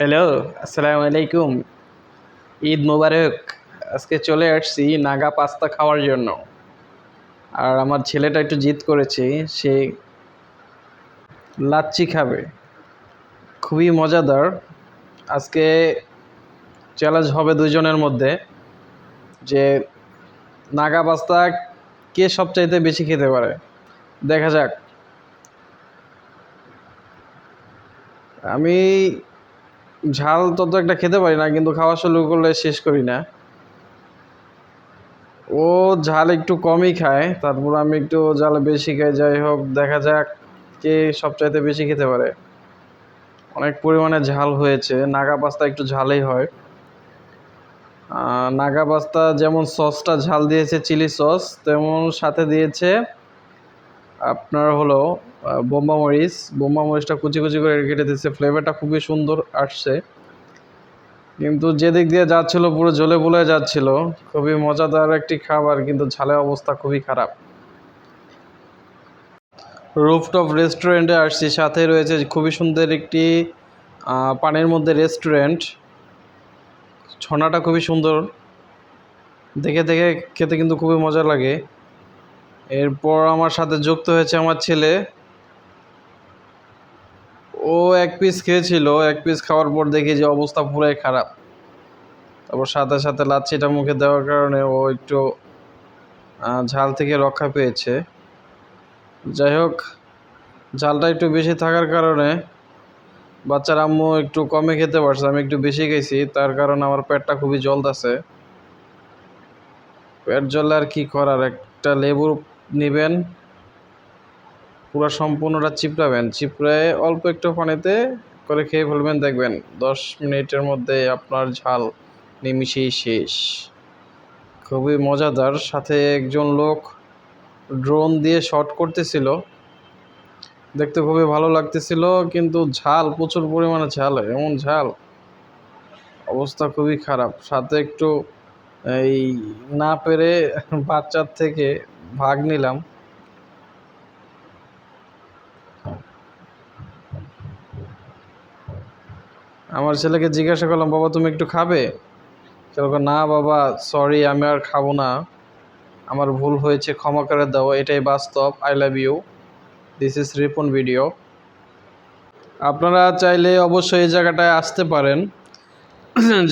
Hello আসসালামু আলাইকুম। ঈদ মোবারক। আজকে চলে আসছি নাগা পাস্তা খাওয়ার জন্য। আর আমার ছেলেটা একটু জিদ করেছে, সে লাচ্ছি খাবে। খুবই মজাদার। আজকে চ্যালেঞ্জ হবে দুজনের মধ্যে যে নাগা পাস্তা কে সবচাইতে বেশি খেতে পারে। দেখা যাক। আমি ঝাল তত একটা খেতে পারি না, কিন্তু খাওয়া শুরু করলে শেষ করি না। ও ঝাল একটু কমই খায়, তারপর আমি একটু ঝাল বেশি খাই, যাই হোক, দেখা যাক কে সবচাইতে বেশি খেতে পারে। অনেক পরিমাণে ঝাল হয়েছে, নাগা পাস্তা একটু ঝালেই হয়। নাগা পাস্তা যেমন সসটা ঝাল দিয়েছে, চিলি সস, তেমন সাথে দিয়েছে আপনার হলো বোম্বা মরিচ। বোম্বা মরিচটা কুচি কুচি করে কেটে দিচ্ছে। ফ্লেভারটা খুবই সুন্দর আসছে। কিন্তু যেদিক দিয়ে যাচ্ছিল, পুরো জ্বলে পুলে যাচ্ছিল। খুবই মজাদার একটি খাবার, কিন্তু ঝালের অবস্থা খুবই খারাপ। রুফটপ রেস্টুরেন্টে আসছি। সাথে রয়েছে খুবই সুন্দর একটি পানির মধ্যে রেস্টুরেন্ট। ছনাটা খুবই সুন্দর। দেখে দেখে খেতে কিন্তু খুবই মজা লাগে। এরপর আমার সাথে যুক্ত হয়েছে আমার ছেলে। ও এক পিস খেয়েছিল, এক পিস খাওয়ার পর দেখি যে অবস্থা পুরাই খারাপ। তারপর সাথে সাথে লাচ্ছিটা মুখে দেওয়ার কারণে ও একটু ঝাল থেকে রক্ষা পেয়েছে। যাই হোক, ঝালটা একটু বেশি থাকার কারণে বাচ্চার আম্মু একটু কমে খেতে পারছে, আমি একটু বেশি খেয়েছি তার কারণে আমার পেটটা খুবই জ্বলতেছে। পেট জ্বলে আর কি করার, একটা লেবু নেবেন। পুরো সম্পূর্ণটা চিপড়াবেন। চিপড়ে অল্প একটু পানিতে করে খেয়ে ফেলবেন, দেখবেন দশ মিনিটের মধ্যে আপনার ঝাল নিমিশেই শেষ। খুবই মজাদার। সাথে একজন লোক ড্রোন দিয়ে শট করতেছিল। দেখতে খুবই ভালো লাগতেছিল, কিন্তু ঝাল, প্রচুর পরিমাণে ঝাল, এমন ঝাল। অবস্থা খুবই খারাপ। সাথে একটু এই না পেরে বাচ্চার থেকে ভাগ নিলাম। আমার ছেলেকে জিজ্ঞাসা করলাম, বাবা, তুমি একটু খাবে? সে না বাবা সরি আমি আর খাব না। আমার ভুল হয়েছে, ক্ষমা করে দাও, এটাই বাস্তব। I love you this is Ripon video আপনারা চাইলে অবশ্যই এই জায়গাটায় আসতে পারেন।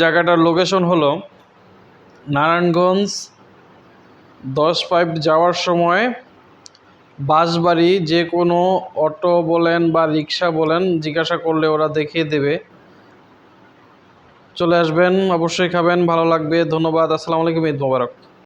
জায়গাটার লোকেশন হলো নারায়ণগঞ্জ দশ পাইপ যাওয়ার সময় বাসবাড়ি যে কোনো অটো বলেন বা রিক্সা বলেন জিজ্ঞাসা করলে ওরা দেখিয়ে দেবে। চলে আসবেন, অবশ্যই খাবেন, ভালো লাগবে, ধন্যবাদ, আসসালামু আলাইকুম, ঈদ মোবারক।